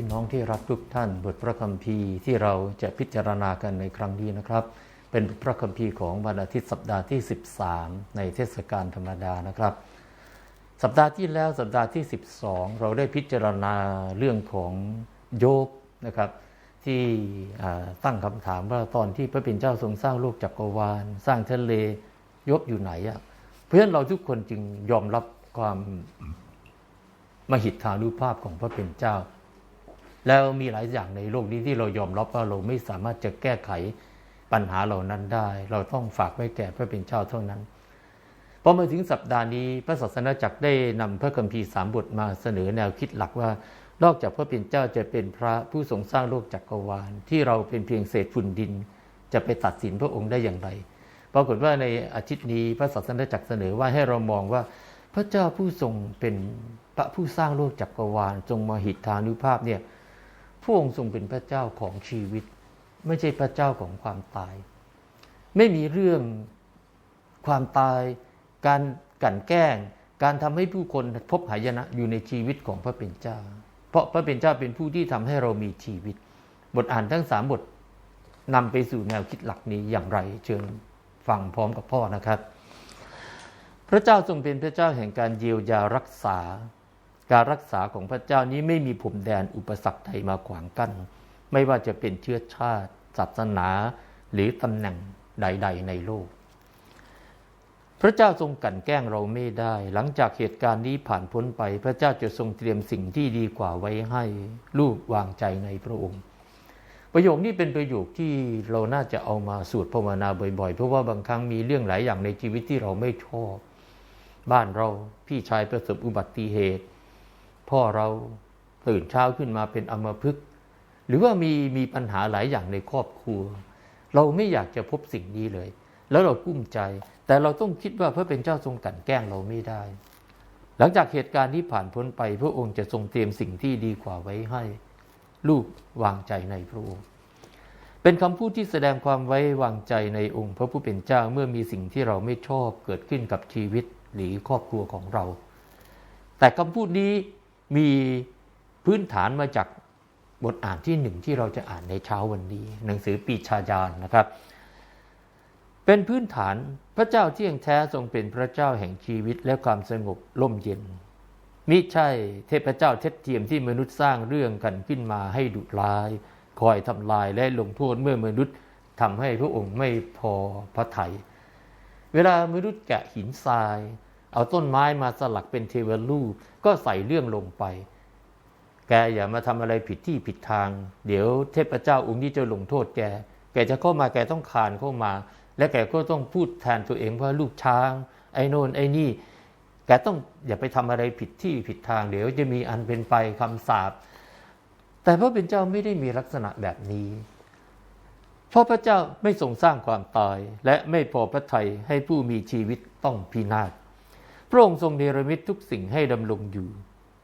พี่น้องที่รักทุกท่าน บทพระคัมภีร์ที่เราจะพิจารณากันในครั้งนี้นะครับ เป็นบทพระคัมภีร์ของวันอาทิตย์สัปดาห์ที่ 13 ในเทศกาลธรรมดานะครับ สัปดาห์ที่แล้วสัปดาห์ที่ 12 เราได้พิจารณาเรื่องของโยบนะครับที่ตั้งคำถามว่าตอนที่พระเป็นเจ้าทรงสร้างโลกจักรวาล สร้างทะเลยบอยู่ไหนอะเพราะฉะนั้นเราทุกคนจึงยอมรับความมหิทธานุภาพของพระเป็นเจ้า แล้วมีหลายอย่างในโลกนี้ที่เรายอมรับว่าเราไม่สามารถจะแก้ไขปัญหาเหล่านั้นได้ เราต้องฝากไว้แก่พระเป็นเจ้าเท่านั้นพอมาถึงสัปดาห์นี้พระศาสนาจักรได้นำพระคัมภีร์สามบทมาเสนอแนวคิดหลักว่า นอกจากพระเป็นเจ้าจะเป็นพระผู้ทรงสร้างโลกจักรวาล ที่เราเป็นเพียงเศษฝุ่นดิน จะไปตัดสินพระองค์ได้อย่างไร ปรากฏว่าในอาทิตย์นี้พระศาสนาจักรเสนอว่าให้เรามองว่า พระเจ้าผู้ทรงเป็นพระผู้สร้างโลกจักรวาล ทรงมหิทธานุภาพเนี่ย พระองค์ทรงเป็นพระเจ้าของชีวิต ไม่ใช่พระเจ้าของความตาย ไม่มีเรื่องความตาย การกั่นแกล้ง การทำให้ผู้คนพบหายนะอยู่ในชีวิตของพระเป็นเจ้า เพราะพระเป็นเจ้าเป็นผู้ที่ทำให้เรามีชีวิต บทอ่านทั้งสามบทนำไปสู่แนวคิดหลักนี้อย่างไรเชิญฟังพร้อมกับพ่อนะครับ พระเจ้าทรงเป็นพระเจ้าแห่งการเยียวยารักษา การรักษาของพระเจ้านี้ไม่มีผมแดนอุปสรรคใดมาขวางกัน้น ไม่ว่าจะเป็นเชื้อชาติ ศาสนา หรือตำแหน่งใด ๆ ในโลก พระเจ้าทรงกันแกล้งเราไม่ได้ หลังจากเหตุการณ์นี้ผ่านพ้นไป พระเจ้าจะทรงเตรียมสิ่งที่ดีกว่าไว้ให้ลูกวางใจในพระองค์ ประโยคนี้เป็นประโยคที่เราน่าจะเอามาสวดภาวนาบ่อยๆ เพราะว่าบางครั้งมีเรื่องหลายอย่างในชีวิตที่เราไม่ชอบ บ้านเราพี่ชายประสบอุบัติเหตุ พ่อเราตื่นเช้าขึ้นมาเป็นอมพึกหรือว่ามีมีปัญหาหลายอย่างในครอบครัว เราไม่อยากจะพบสิ่งนี้เลย แล้วเรากุ้มใจ แต่เราต้องคิดว่าพระเป็นเจ้าทรงกันแกล้งเราไม่ได้ หลังจากเหตุการณ์ที่ผ่านพ้นไป พระองค์จะทรงเตรียมสิ่งที่ดีกว่าไว้ให้ ลูกวางใจในพระองค์เป็นคำพูดที่แสดงความไว้วางใจในองค์พระผู้เป็นเจ้าเมื่อมีสิ่งที่เราไม่ชอบเกิดขึ้นกับชีวิตหรือครอบครัวของเรา แต่คำพูดนี้ มีพื้นฐานมาจากบทอ่านที่หนึ่งที่เราจะอ่านในเช้าวันนี้ หนังสือปีชาญาณนะครับ เป็นพื้นฐานพระเจ้าที่ยงแท้ทรงเป็นพระเจ้าแห่งชีวิตและความสงบล่มเย็นมิใช่เทพเจ้าเท็จเทียมที่มนุษย์สร้างเรื่องกันขึ้นมาให้ดุร้าย คอยทำลายและลงโทษเมื่อมนุษย์ทำให้พระองค์ไม่พอพระทยัยเวลามนุษย์แกะหินทราย เอาต้นไม้มาสลักเป็นเทวรูปก็ใส่เรื่องลงไป แกอย่ามาทำอะไรผิดที่ผิดทาง เดี๋ยวเทพเจ้าองค์นี้จะลงโทษแก แกจะเข้ามาแกต้องคานเข้ามา และแกก็ต้องพูดแทนตัวเองว่าลูกช้าง ไอ้โนนไอ้นี่ แกต้องอย่าไปทำอะไรผิดที่ผิดทาง เดี๋ยวจะมีอันเป็นไปคำสาปแต่พระเป็นเจ้าไม่ได้มีลักษณะแบบนี้เพราะพระเจ้าไม่ทรงสร้างความตาย และไม่พอพระทัยให้ผู้มีชีวิตต้องพินาศ พระองค์ทรงเนรมิตทุกสิ่งให้ดำรงอยู่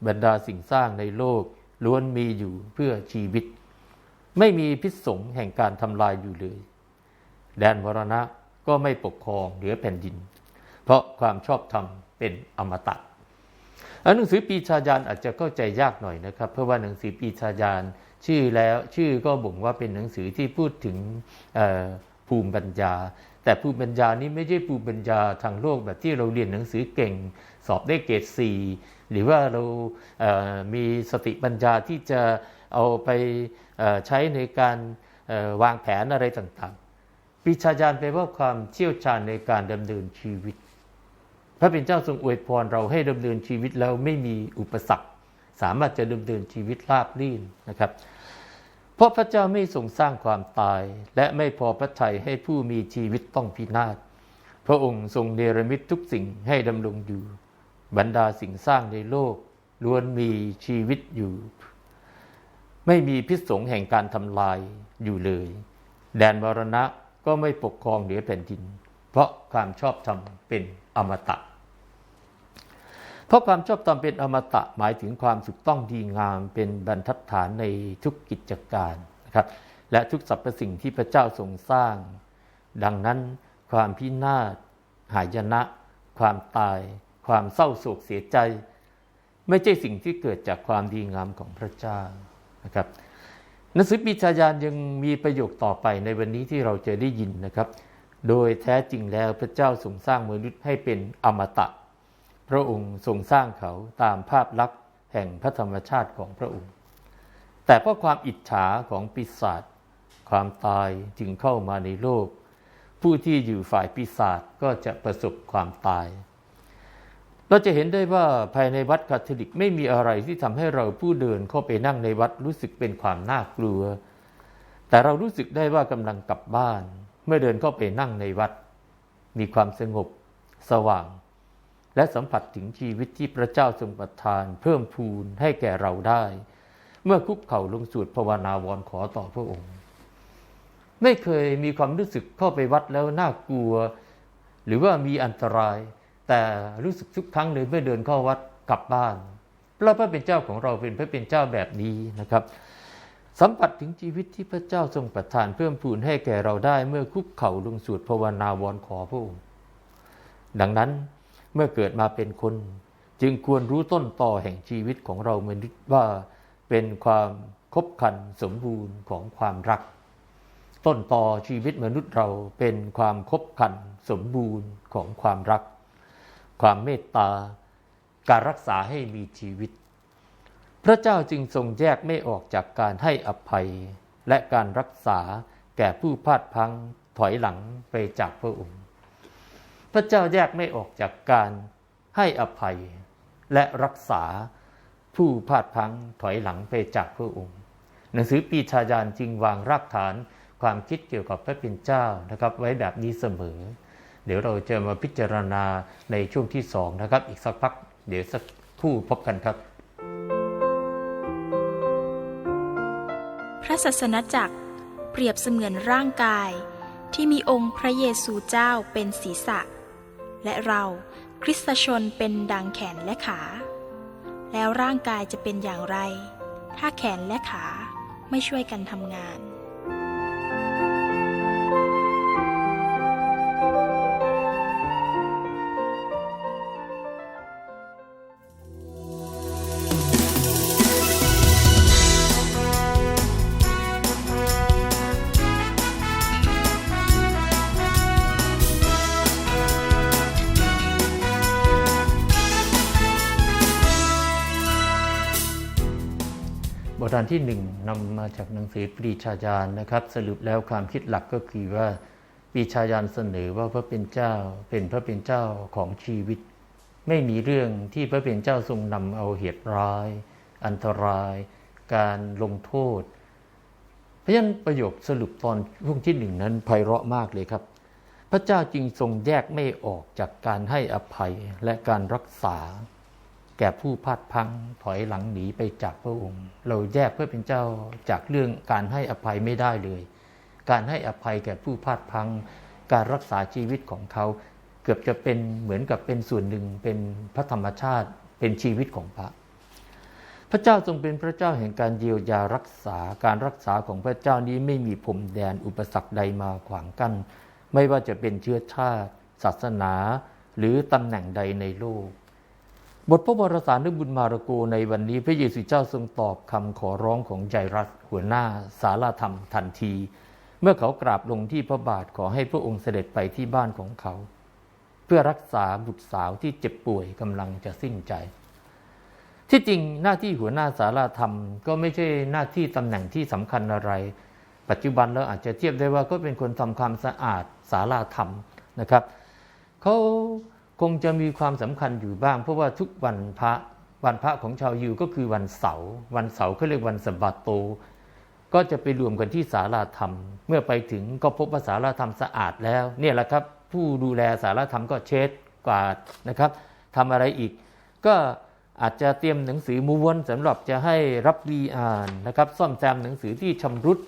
บรรดาสิ่งสร้างในโลกล้วนมีอยู่เพื่อชีวิต ไม่มีพิษสงแห่งการทำลายอยู่เลย แดนวรณะก็ไม่ปกครองเหนือแผ่นดิน เพราะความชอบธรรมเป็นอมตะหนังสือปีชาญาณอาจจะเข้าใจยากหน่อยนะครับ เพราะว่าหนังสือปีชาญาณชื่อแล้วชื่อก็บ่งว่าเป็นหนังสือที่พูดถึงภูมิปัญญา แต่ภูมิปัญญานี้ไม่ใช่ภูมิปัญญาทางโลกแบบที่เราเรียนหนังสือเก่ง สอบได้เกรดสี่หรือว่าเรามีสติปัญญาที่จะเอาไปใช้ในการวางแผนอะไรต่างๆ ปิชาญาณแปลว่าความเชี่ยวชาญในการดำเนินชีวิต พระเป็นเจ้าทรงอวยพรเราให้ดำเนินชีวิตแล้วไม่มีอุปสรรค สามารถจะดำเนินชีวิตราบรื่นนะครับ เพราะพระเจ้าไม่ทรงสร้างความตาย และไม่พอพระทัยให้ผู้มีชีวิตต้องพินาศ พระองค์ทรงเนรมิตทุกสิ่งให้ดำรงอยู่ บรรดาสิ่งสร้างในโลกล้วนมีชีวิตอยู่ ไม่มีพิษสงแห่งการทำลายอยู่เลย แดนวรณะก็ไม่ปกครองเหนือแผ่นดิน เพราะความชอบธรรมเป็นอมตะ เพราะความชอบธรรมเป็นอมตะหมายถึงความสุขต้องดีงามเป็นบรรทัดฐานในทุกกิจการนะครับและทุกสรรพสิ่งที่พระเจ้าทรงสร้าง ดังนั้นความพินาศหายนะ ความตาย ความเศร้าโศกเสียใจ ไม่ใช่สิ่งที่เกิดจากความดีงามของพระเจ้านะครับหนังสือปีชาญาณยังมีประโยคต่อไปในวันนี้ที่เราจะได้ยินนะครับ โดยแท้จริงแล้วพระเจ้าทรงสร้างมนุษย์ให้เป็นอมตะ พระองค์ทรงสร้างเขาตามภาพลักษณ์แห่งพระธรรมชาติของพระองค์ แต่เพราะความอิจฉาของปีศาจความตายจึงเข้ามาในโลก ผู้ที่อยู่ฝ่ายปีศาจก็จะประสบความตาย เราจะเห็นได้ว่าภายในวัดคาทอลิกไม่มีอะไรที่ทำให้เราผู้เดินเข้าไปนั่งในวัดรู้สึกเป็นความน่ากลัว แต่เรารู้สึกได้ว่ากำลังกลับบ้าน เมื่อเดินเข้าไปนั่งในวัด มีความสงบ สว่าง และสัมผัสถึงชีวิตที่พระเจ้าทรงประทาน เพิ่มพูนให้แก่เราได้ เมื่อคุกเข่าลงสูตรภาวนาวอนขอต่อพระองค์ ไม่เคยมีความรู้สึกเข้าไปวัดแล้วน่ากลัว หรือว่ามีอันตราย แต่รู้สึกทุกครั้งเลยเมื่อเดินเข้าวัดกลับบ้านเพราะพระเป็นเจ้าของเราเป็นพระเป็นเจ้าแบบนี้นะครับ สัมผัสถึงชีวิตที่พระเจ้าทรงประทานเพิ่มพูนให้แก่เราได้เมื่อคุกเข่าลงสวดภาวนาวอนขอพระองค์ดังนั้น เมื่อเกิดมาเป็นคน จึงควรรู้ต้นต่อแห่งชีวิตของเรามนุษย์ว่าเป็นความคบคันสมบูรณ์ของความรัก ต้นต่อชีวิตมนุษย์เราเป็นความคบคันสมบูรณ์ของความรัก ความเมตตา การรักษาให้มีชีวิต พระเจ้าจึงทรงแยกไม่ออกจากการให้อภัย และการรักษาแก่ผู้พลาดพังถอยหลังไปจากพระองค์ ระเจ้าแยกไม่ออกจากการให้อภัยและรักษาผู้พลาดพังถอยหลังไปจากพระองค์ หนังสือปีชาญาณจึงวางรากฐานความคิดเกี่ยวกับพระเป็นเจ้านะครับ ไว้แบบนี้เสมอ เดี๋ยวเราจะมาพิจารณาในช่วงที่สองนะครับ อีกสักพัก เดี๋ยวสักคู่พบกันครับ พระศาสนจักรเปรียบเสมือนร่างกายที่มีองค์พระเยซูเจ้าเป็นศีรษะ และเราคริสตชนเป็นดังแขนและขา แล้วร่างกายจะเป็นอย่างไร ถ้าแขนและขาไม่ช่วยกันทำงาน บทการที่หนึ่งนำมาจากหนังสือปรีชาญาณนะครับ สรุปแล้วความคิดหลักก็คือว่าปรีชาญาณเสนอว่าพระเป็นเจ้าเป็นพระเป็นเจ้าของชีวิต ไม่มีเรื่องที่พระเป็นเจ้าทรงนำเอาเหตุร้าย อันตราย การลงโทษ เพราะฉะนั้นประโยคสรุปตอนช่วงที่หนึ่งนั้นไพเราะมากเลยครับ พระเจ้าจึงทรงแยกไม่ออกจากการให้อภัยและการรักษา แก่ผู้พลาดพังถอยหลังหนีไปจากพระองค์ เราแยกเพื่อเป็นเจ้าจากเรื่องการให้อภัยไม่ได้เลย การให้อภัยแก่ผู้พลาดพัง การรักษาชีวิตของเขา เกือบจะเป็นเหมือนกับเป็นส่วนหนึ่งเป็นพระธรรมชาติเป็นชีวิตของพระ พระเจ้าทรงเป็นพระเจ้าแห่งการเยียวยารักษาการรักษาของพระเจ้านี้ไม่มีพรมแดนอุปสรรคใดมาขวางกัน้นไม่ว่าจะเป็นเชื้อชาติ ศาสนา หรือตำแหน่งใดในโลก บทพระวรสารนึกบุญมาระโกในวันนี้พระเยซูเจ้าทรงตอบคำขอร้องของไจรัสหัวหน้าสารธรรมทันที เมื่อเขากราบลงที่พระบาทขอให้พระองค์เสด็จไปที่บ้านของเขา เพื่อรักษาบุตรสาวที่เจ็บป่วยกำลังจะสิ้นใจ ที่จริงหน้าที่หัวหน้าสารธรรม ก็ไม่ใช่หน้าที่ตำแหน่งที่สำคัญอะไร ปัจจุบันเราอาจจะเทียบได้ว่าก็เป็นคนทำความสะอาดสาราธรรมนะครับเขา คงจะมีความสำคัญอยู่บ้าง เพราะว่าทุกวันพระวันพระของชาวยิวก็คือวันเสาร์วันเสาร์เขาเรียกวันสบัตโต ก็จะไปรวมกันที่ศาลาธรรม เมื่อไปถึงก็พบว่าศาลาธรรมสะอาดแล้วเนี่ยแหละครับ ผู้ดูแลศาลาธรรมก็เช็ดกวาดนะครับทำอะไรอีก ก็อาจจะเตรียมหนังสือม้วนสำหรับจะให้รับรีอ่านนะครับ ซ่อมแซมหนังสือที่ชำรุด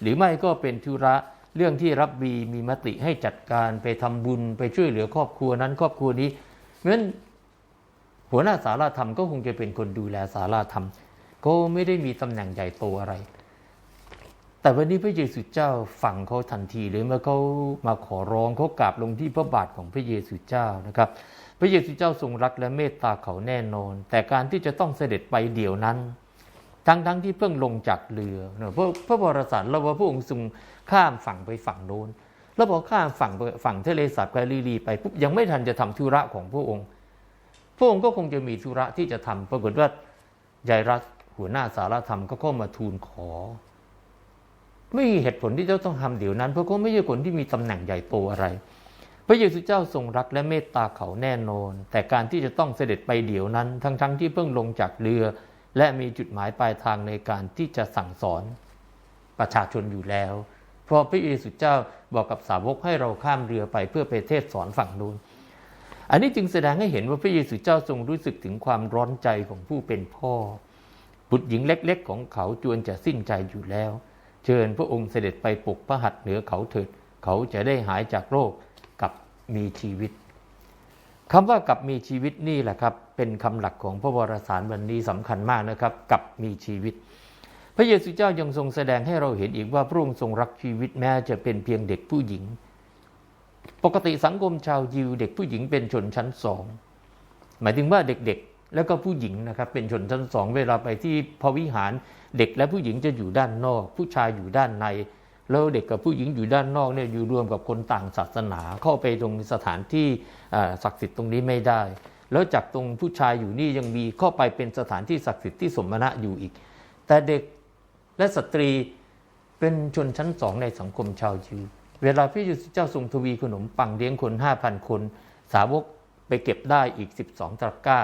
หรือไม่ก็เป็นธุระ เรื่องที่รับบีมีมติให้จัดการไปทำบุญไปช่วยเหลือครอบครัวนั้นครอบครัวนี้เพราะฉะนั้นหัวหน้าสาราธรรมก็คงจะเป็นคนดูแลสาราธรรม ก็ไม่ได้มีตำแหน่งใหญ่โตอะไร แต่วันนี้พระเยซูเจ้าฟังเขาทันทีเลยเมื่อเขามาขอร้องเขากราบลงที่พระบาทของพระเยซูเจ้านะครับ พระเยซูเจ้าทรงรักและเมตตาเขาแน่นอน แต่การที่จะต้องเสด็จไปเดี๋ยวนั้น ทั้งทั้งที่เพิ่งลงจากเรือเนอะพระพระบรสารเราว่าพระองค์ทรงข้ามฝั่งไปฝั่งโน้น แล้วพอข้ามฝั่งฝั่งทะเลสาบกาลิลีไปปุ๊บยังไม่ทันจะทำธุระของพระองค์ พระองค์ก็คงจะมีธุระที่จะทำปรากฏว่ายายรัฐหัวหน้าสารธรรมก็เข้ามาทูลขอ ไม่มีเหตุผลที่เจะต้องทำเดี๋ยวนั้น เพราะเขาไม่ใช่คนที่มีตำแหน่งใหญ่โตอะไร พระเยซูเจ้าทรงรักและเมตตาเขาแน่นอน แต่การที่จะต้องเสด็จไปเดี๋ยวนั้น ทั้งๆทที่เพิ่งลงจากเรือ และมีจุดหมายปลายทางในการที่จะสั่งสอนประชาชนอยู่แล้ว เพราะพระเยซูเจ้าบอกกับสาวกให้เราข้ามเรือไปเพื่อไปเทศสอนฝั่งนู้น อันนี้จึงแสดงให้เห็นว่าพระเยซูเจ้าทรงรู้สึกถึงความร้อนใจของผู้เป็นพ่อ บุตรหญิงเล็กๆ ของเขาจวนจะสิ้นใจอยู่แล้ว เชิญพระองค์เสด็จไปปลุกพระหัตถ์เหนือเขาเถิด เขาจะได้หายจากโรคกับมีชีวิตคำว่ากับมีชีวิตนี่แหละครับเป็นคำหลักของพระวรสารวันนี้สำคัญมากนะครับกับมีชีวิต พระเยซูเจ้ายังทรงแสดงให้เราเห็นอีกว่าพระองค์ทรงรักชีวิตแม้จะเป็นเพียงเด็กผู้หญิง ปกติสังคมชาวยิวเด็กผู้หญิงเป็นชนชั้นสองหมายถึงว่าเด็กๆ แล้วก็ผู้หญิงนะครับเป็นชนชั้นสองเวลาไปที่พระวิหารเด็กและผู้หญิงจะอยู่ด้านนอก ผู้ชายอยู่ด้านในแล้วเด็กกับผู้หญิงอยู่ด้านนอกเนี่ยอยู่รวมกับคนต่างศาสนาเข้าไปตรงสถานที่ศักดิ์สิทธิ์ตรงนี้ไม่ได้ แล้วจากตรงผู้ชายอยู่นี่ยังมีเข้าไปเป็นสถานที่ศักดิ์สิทธิ์ที่สมณะอยู่อีก แต่เด็กและสตรีเป็นชนชั้นสองในสังคมชาวยิวเวลาพระเยซูเจ้าทรงทวีขนมปังเลี้ยงคนห้าพันคน สาวกไปเก็บได้อีก12ตะกร้า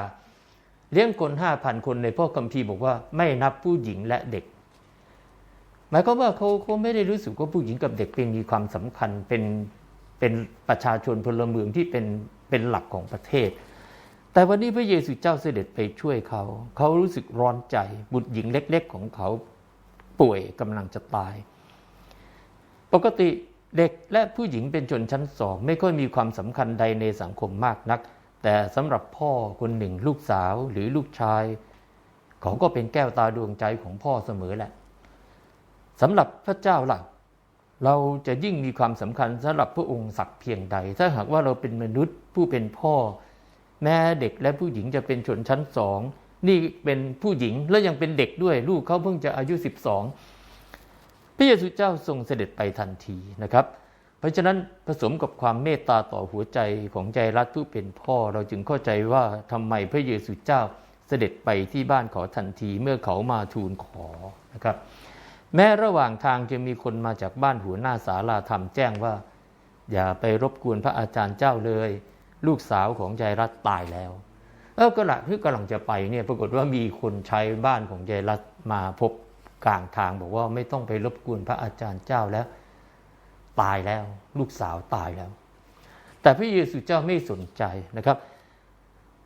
เลี้ยงคนห้าพันคนในพ่อคัมภีร์บอกว่าไม่นับผู้หญิงและเด็ก หมายความว่าเขาเขาไม่ได้รู้สึกว่าผู้หญิงกับเด็กเป็นมีความสำคัญเป็นเป็นประชาชนพลเมืองที่เป็นเป็นหลักของประเทศ แต่วันนี้พระเยซูเจ้าเสด็จไปช่วยเขา เขารู้สึกร้อนใจ บุตรหญิงเล็ก ๆ ของเขาป่วยกำลังจะตาย ปกติเด็กและผู้หญิงเป็นชนชั้นสอง ไม่ค่อยมีความสำคัญใดในสังคมมากนัก แต่สำหรับพ่อคนหนึ่งลูกสาวหรือลูกชาย เขาก็เป็นแก้วตาดวงใจของพ่อเสมอแหละสำหรับพระเจ้าล่ะเราจะยิ่งมีความสำคัญสำหรับพระองค์สักเพียงใด ถ้าหากว่าเราเป็นมนุษย์ผู้เป็นพ่อ แม้เด็กและผู้หญิงจะเป็นชนชั้นสองนี่เป็นผู้หญิงและยังเป็นเด็กด้วยลูกเขาเพิ่งจะอายุ 12 พระเยซูเจ้าทรงเสด็จไปทันทีนะครับ เพราะฉะนั้นผสมกับความเมตตาต่อหัวใจของใจรัฐผู้เป็นพ่อ เราจึงเข้าใจว่าทำไมพระเยซูเจ้าเสด็จไปที่บ้านขาทันทีเมื่อเขามาทูลขอนะครับ แม้ระหว่างทางจะมีคนมาจากบ้านหัวหน้าศาลาธรรมแจ้งว่า อย่าไปรบกวนพระอาจารย์เจ้าเลย ลูกสาวของยายรัฐตายแล้ว เออก็ละที่กำลังจะไปเนี่ยปรากฏว่ามีคนใช้บ้านของยายรัฐมาพบกลางทางบอกว่าไม่ต้องไปรบกวนพระอาจารย์เจ้าแล้ว ตายแล้ว ลูกสาวตายแล้ว แต่พระเยซูเจ้าไม่สนใจนะครับ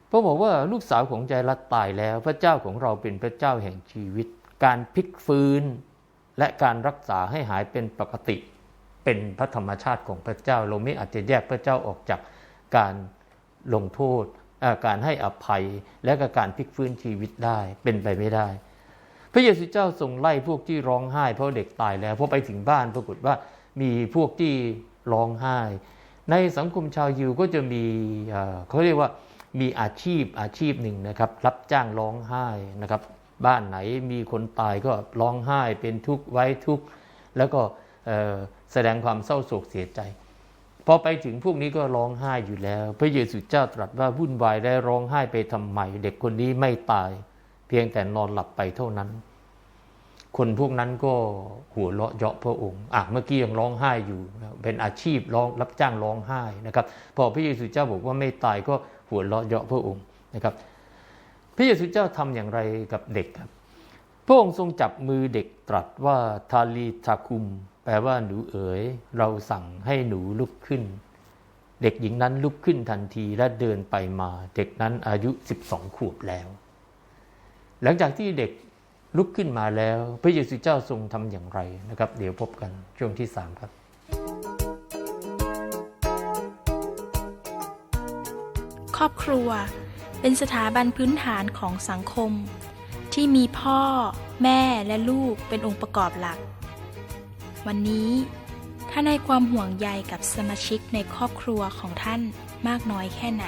เพราะบอกว่าลูกสาวของยายรัฐตายแล้ว พระเจ้าของเราเป็นพระเจ้าแห่งชีวิต การพลิกฟื้น และการรักษาให้หายเป็นปกติ เป็นพระธรรมชาติของพระเจ้า เราไม่อาจจะแยกพระเจ้าออกจาก การลงโทษการให้อภัยและก็การพลิกฟื้นชีวิตได้เป็นไปไม่ได้ พระเยซูเจ้าทรงไล่พวกที่ร้องไห้ เพราะเด็กตายแล้วพอไปถึงบ้านปรากฏว่ามีพวกที่ร้องไห้ ในสังคมชาวยิวก็จะมีเขาเรียกว่ามีอาชีพอาชีพหนึ่งนะครับ รับจ้างร้องไห้นะครับ บ้านไหนมีคนตายก็ร้องไห้เป็นทุกข์ไว้ทุกข์แล้วก็แสดงความเศร้าโศกเสียใจ พอไปถึงพวกนี้ก็ร้องไห้อยู่แล้ว พระเยซูเจ้าตรัสว่าวุ่นวายและร้องไห้ไปทำไมเด็กคนนี้ไม่ตาย เพียงแต่นอนหลับไปเท่านั้น คนพวกนั้นก็หัวเราะเยาะพระองค์อะเมื่อกี้ยังร้องไห้อยู่ เป็นอาชีพร้องรับจ้างร้องไห้นะครับ พอพระเยซูเจ้าบอกว่าไม่ตายก็หัวเราะเยาะพระองค์นะครับ พระเยซูเจ้าทำอย่างไรกับเด็กครับพระองค์ทรงจับมือเด็กตรัสว่าทาลีทาคุม แปลว่าหนูเอ๋ย เราสั่งให้หนูลุกขึ้น เด็กหญิงนั้นลุกขึ้นทันทีและเดินไปมา เด็กนั้นอายุ 12 ขวบแล้ว หลังจากที่เด็กลุกขึ้นมาแล้ว พระเยซูเจ้าทรงทำอย่างไรนะครับ เดี๋ยวพบกันช่วงที่ 3 ครับครอบครัวเป็นสถาบันพื้นฐานของสังคม ที่มีพ่อ แม่และลูกเป็นองค์ประกอบหลัก วันนี้ท่านให้ความห่วงใยกับสมาชิกในครอบครัวของท่านมากน้อยแค่ไหน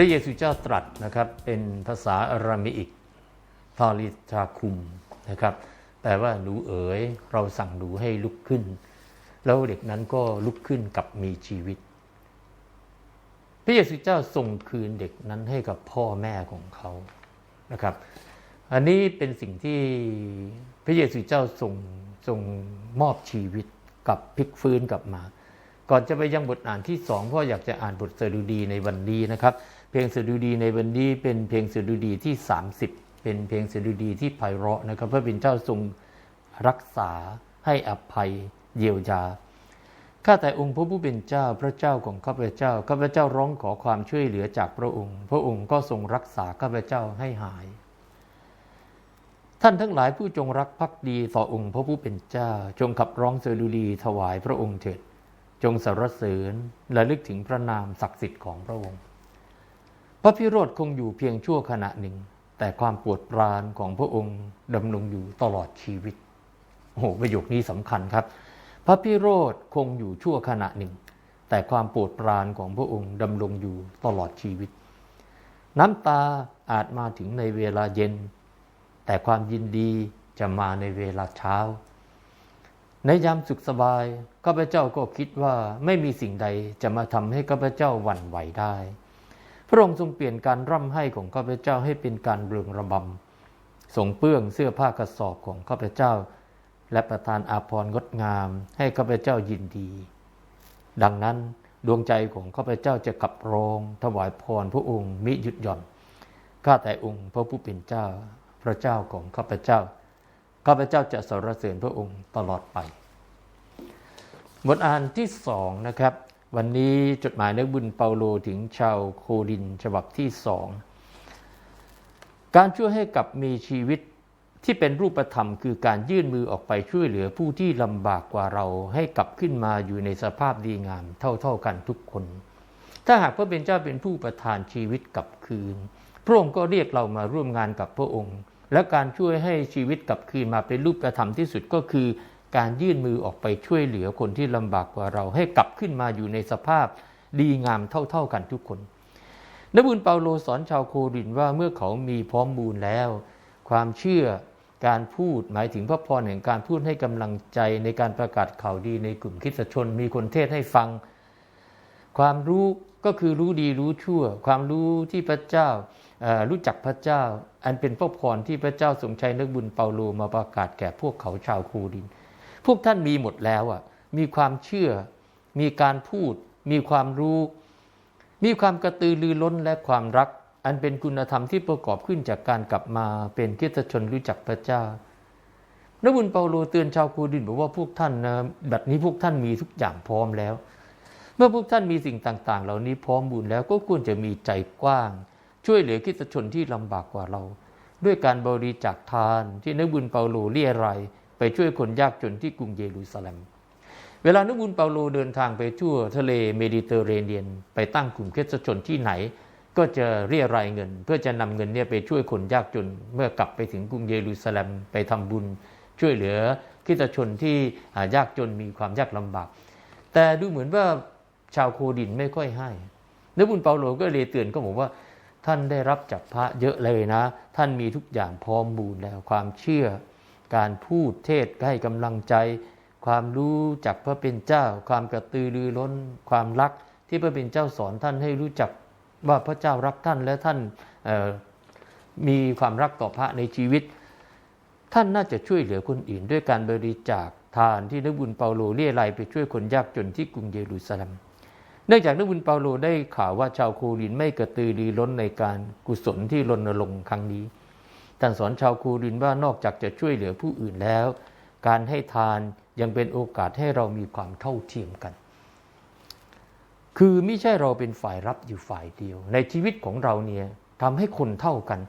ระเยซูเจ้าตรัสนะครับเป็นภาษาอารามิอิกทอริทาคุมนะครับแปลว่าหนูเอ๋ยเราสั่งหนูให้ลุกขึ้น แล้วเด็กนั้นก็ลุกขึ้นกับมีชีวิต พระเยซูเจ้าส่งคืนเด็กนั้นให้กับพ่อแม่ของเขานะครับ อันนี้เป็นสิ่งที่พระเยซูเจ้าทรงทรงมอบชีวิตกับพลิกฟื้นกลับมา ก่อนจะไปยังบทอ่านที่สองพ่ออยากจะอ่านบทสดุดีในวันนี้นะครับ เพลงสดุดีในวันนี้เป็นเพลงสดุดีที่ 30 เป็นเพลงสดุดีที่ไพเราะนะครับพระเป็นเจ้าทรงรักษาให้อภัยเยียวยาข้าแต่องค์พระผู้เป็นเจ้าพระเจ้าของข้าพเจ้าข้าพเจ้าร้องขอความช่วยเหลือจากพระองค์ พระองค์ก็ทรงรักษาข้าพเจ้าให้หาย ท่านทั้งหลายผู้จงรักภักดีต่อองค์พระผู้เป็นเจ้า จงขับร้องเสดุดีถวายพระองค์เถิด จงสรรเสริญและลึกถึงพระนามศักดิ์สิทธิ์ของพระองค์ พระพิโรธคงอยู่เพียงชั่วขณะหนึ่ง แต่ความปวดปรานของพระองค์ดำรงอยู่ตลอดชีวิต โอ้โหประโยคนี้สำคัญครับ พระพิโรธคงอยู่ชั่วขณะหนึ่ง แต่ความปวดปรานของพระองค์ดำรงอยู่ตลอดชีวิต น้ำตาอาจมาถึงในเวลาเย็น แต่ความยินดีจะมาในเวลาเช้า ในยามสุขสบายข้าพเจ้าก็คิดว่าไม่มีสิ่งใดจะมาทำให้ข้าพเจ้าหวั่นไหวได้ พระองค์ทรงเปลี่ยนการร่ำไห้ของข้าพเจ้าให้เป็นการเรืองระบำทรงเปื้องเสื้อผ้ากระสอบของข้าพเจ้า และประทานอาภรณ์งดงามให้ข้าพเจ้ายินดี ดังนั้นดวงใจของข้าพเจ้าจะขับร้อง ถวายพรพระองค์มิหยุดหย่อนข้าแต่องค์พระผู้เป็นเจ้า พระเจ้าของข้าพเจ้า ข้าพเจ้าจะสรรเสริญพระองค์ตลอดไป บทอ่านที่สองนะครับ วันนี้จดหมายนักบุญเปาโลถึงชาวโครินฉบับที่สองการช่วยให้กับมีชีวิตที่เป็นรูปธรรมคือการยื่นมือออกไปช่วยเหลือผู้ที่ลำบากกว่าเราให้กลับขึ้นมาอยู่ในสภาพดีงามเท่าๆกันทุกคน ถ้าหากพระเป็นเจ้าเป็นผู้ประทานชีวิตกลับคืน พระองค์ก็เรียกเรามาร่วมงานกับพระองค์ และการช่วยให้ชีวิตกลับคืนมาเป็นรูปธรรมที่สุดก็คือ การยื่นมือออกไปช่วยเหลือคนที่ลำบากกว่าเราให้กลับขึ้นมาอยู่ในสภาพดีงามเท่าๆกันทุกคนนบุญเปาโลสอนชาวโครินว่าเมื่อเขามีพร้อมบูรณ์แล้ว ความเชื่อการพูดหมายถึงพระพรแห่งการพูดให้กำลังใจในการประกาศข่าวดีในกลุ่มคริสตชน มีคนเทศให้ฟัง ความรู้ ก็คือรู้ดีรู้ชั่ว ความรู้ที่พระเจ้ารู้จักพระเจ้า อันเป็นพระพรที่พระเจ้าทรงใช้นักบุญเปาโลมาประกาศแก่พวกเขาชาวโคริน พวกท่านมีหมดแล้วอะมีความเชื่อ มีการพูด มีความรู้ มีความกระตือรือร้นและความรัก อันเป็นคุณธรรมที่ประกอบขึ้นจากการกลับมาเป็นคริสตชนรู้จักพระเจ้านักบุญเปาโลเตือนชาวโครินบอกว่าพวกท่านนะบัดนี้พวกท่านมีทุกอย่างพร้อมแล้ว เมื่อพวกท่านมีสิ่งต่าง ๆ เหล่านี้พร้อมบุญแล้วก็ควรจะมีใจกว้าง ช่วยเหลือคิสตชนที่ลำบากกว่าเรา ด้วยการบริจาคทานที่นักบุญเปาโลเรียรายไปช่วยคนยากจนที่กรุงเยรูซาเล็ม เวลานักบุญเปาโลเดินทางไปทั่วทะเลเมดิเตอร์เรเนียน ไปตั้งกลุ่มคิสตชนที่ไหน ก็จะเรียรายเงิน เพื่อจะนำเงินเนี่ยไปช่วยคนยากจน เมื่อกลับไปถึงกรุงเยรูซาเล็มไปทำบุญ ช่วยเหลือคิสตชนที่ยากจนมีความยากลำบาก แต่ดูเหมือนว่า ชาวโคดินไม่ค่อยให้นบุญเปาโลก็เลยเตือนก็บอกว่าท่านได้รับจากพระเยอะเลยนะ ท่านมีทุกอย่างพร้อมบูรณ์แล้วความเชื่อ การพูดเทศให้กำลังใจ ความรู้จากพระเป็นเจ้า ความกระตือรือร้น ความรักที่พระเป็นเจ้าสอนท่านให้รู้จักว่าพระเจ้ารักท่านและท่านมีความรักต่อพระในชีวิต ท่านน่าจะช่วยเหลือคนอื่น ด้วยการบริจาคทานที่นักบุญเปาโลเรียรายไปช่วยคนยากจนที่กรุงเยรูซาเล็ม เนื่องจากนักบุญเปาโลได้ข่าวว่าชาวโครินไม่กระตือรือร้นในการกุศลที่รณรงค์ครั้งนี้ท่านสอนชาวโครินว่านอกจากจะช่วยเหลือผู้อื่นแล้ว การให้ทานยังเป็นโอกาสให้เรามีความเท่าเทียมกัน คือไม่ใช่เราเป็นฝ่ายรับอยู่ฝ่ายเดียว ในชีวิตของเราเนี่ยทำให้คนเท่ากัน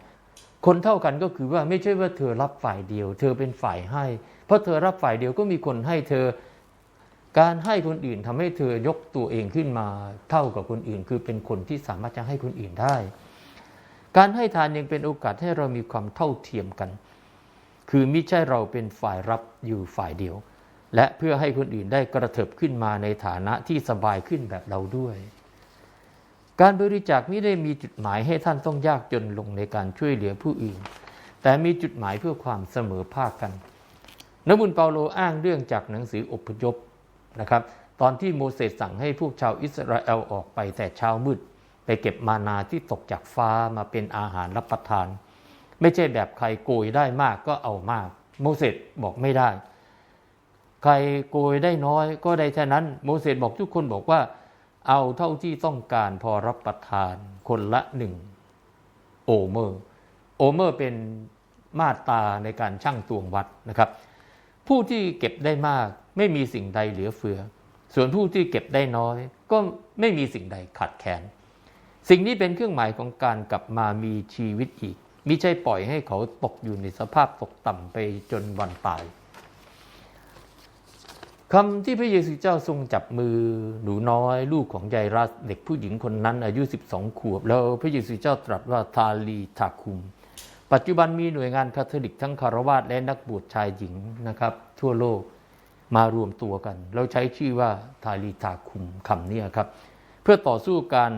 คนเท่ากันก็คือว่าไม่ใช่ว่าเธอรับฝ่ายเดียว เธอเป็นฝ่ายให้ เพราะเธอรับฝ่ายเดียวก็มีคนให้เธอ การให้คนอื่นทำให้เธอยกตัวเองขึ้นมาเท่ากับคนอื่น คือเป็นคนที่สามารถจะให้คนอื่นได้ การให้ทานยังเป็นโอกาสให้เรามีความเท่าเทียมกัน คือมิใช่เราเป็นฝ่ายรับอยู่ฝ่ายเดียว และเพื่อให้คนอื่นได้กระเถิบขึ้นมาในฐานะที่สบายขึ้นแบบเราด้วย การบริจาคไม่ได้มีจุดหมายให้ท่านต้องยากจนลงในการช่วยเหลือผู้อื่น แต่มีจุดหมายเพื่อความเสมอภาคกันนบุญเปาโลอ้างเรื่องจากหนังสืออพยพ นะครับตอนที่โมเสสสั่งให้พวกชาวอิสราเอลออกไปแต่เช้ามืด ไปเก็บมานาที่ตกจากฟ้ามาเป็นอาหารรับประทาน ไม่ใช่แบบใครโกยได้มากก็เอามาก โมเสสบอกไม่ได้ ใครโกยได้น้อยก็ได้แค่นั้น โมเสสบอกทุกคนบอกว่า เอาเท่าที่ต้องการพอรับประทานคนละหนึ่งโอเมอร์ โอเมอร์เป็นมาตราในการชั่งตวงวัดนะครับ ผู้ที่เก็บได้มาก ไม่มีสิ่งใดเหลือเฟือ ส่วนผู้ที่เก็บได้น้อย ก็ไม่มีสิ่งใดขาดแคลนสิ่งนี้เป็นเครื่องหมายของการกลับมามีชีวิตอีกมิใช่ปล่อยให้เขาตกอยู่ในสภาพตกต่ำไปจนวันตายคำที่พระเยซูเจ้าทรงจับมือหนูน้อย ลูกของยายรัสเด็กผู้หญิงคนนั้น อายุ 12 ขวบ แล้วพระเยซูเจ้าตรัสว่าทาลีทาคุม ปัจจุบันมีหน่วยงานคาทอลิกทั้งคารวาสและนักบวชชายหญิงนะครับ ทั่วโลก มารวมตัวกันเราใช้ชื่อว่าทาลีทาคุมคำนี้ครับ เพื่อต่อสู้การ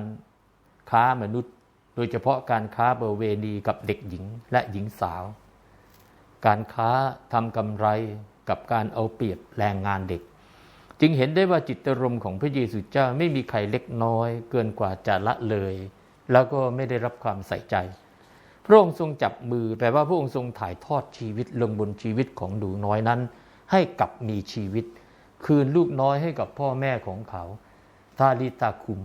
ค้ามนุษย์ โดยเฉพาะการค้าประเวณีกับเด็กหญิงและหญิงสาว การค้าทำกำไรกับการเอาเปรียบแรงงานเด็ก จึงเห็นได้ว่าจิตรมของพระเยซูเจ้าไม่มีใครเล็กน้อย เกินกว่าจะละเลย แล้วก็ไม่ได้รับความใส่ใจพระองค์ทรงจับมือแปลว่าพระองค์ทรงถ่ายทอดชีวิตลงบนชีวิตของหนูน้อยนั้น ให้กลับมีชีวิต คืนลูกน้อยให้กับพ่อแม่ของเขาทาลิตาคุม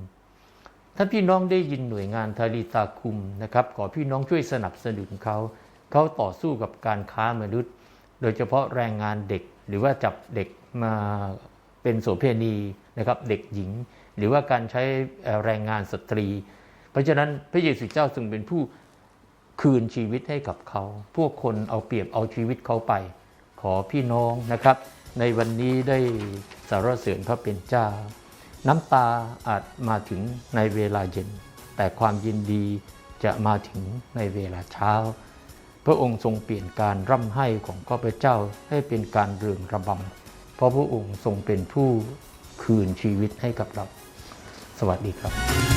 ถ้าพี่น้องได้ยินหน่วยงานทาลิตาคุมนะครับขอพี่น้องช่วยสนับสนุนเขาเขาต่อสู้กับการค้ามนุษย์ โดยเฉพาะแรงงานเด็กหรือว่าจับเด็กมาเป็นโสเภณีนะครับเด็กหญิง หรือว่าการใช้แรงงานสตรี เพราะฉะนั้นพระเยซูเจ้าทรงเป็นผู้คืนชีวิตให้กับเขา พวกคนเอาเปรียบเอาชีวิตเขาไป อพี่น้องนะครับ ในวันนี้ได้สารเสริญพระเป็นเจ้า น้ำตาอาจมาถึงในเวลาเย็น แต่ความยินดีจะมาถึงในเวลาเช้า พระองค์ทรงเปลี่ยนการร่ำไห้ของข้าพเจ้าให้เป็นการเรืองระบำเพราะพระองค์ทรงเป็นผู้คืนชีวิตให้กับเรา สวัสดีครับ